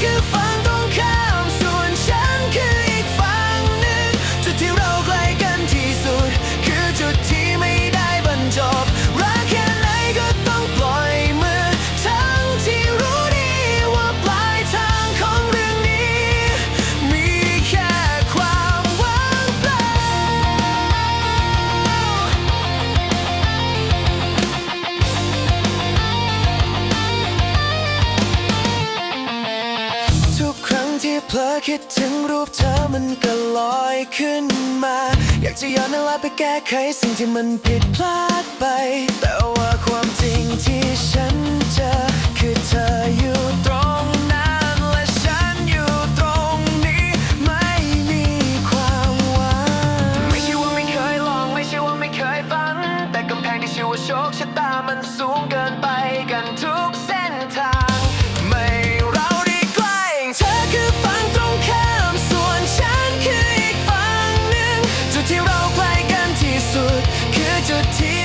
คือ ที่เพลอคิดถึงรูปเธอมันก็ลอยขึ้นมา อยากจะย้อนเวลาไปแก้ไขสิ่งที่มันผิดพลาดไป แต่ว่าความจริงที่ฉันเจอคือเธออยู่ตรงนั้นและฉันอยู่ตรงนี้ ไม่มีความหวังไม่ใช่ว่าไม่เคยลองไม่ใช่ว่าไม่เคยฝัน แต่กำแพงที่ชื่อว่าโชคชะตามันสูงเกินไปกันทุก to tears.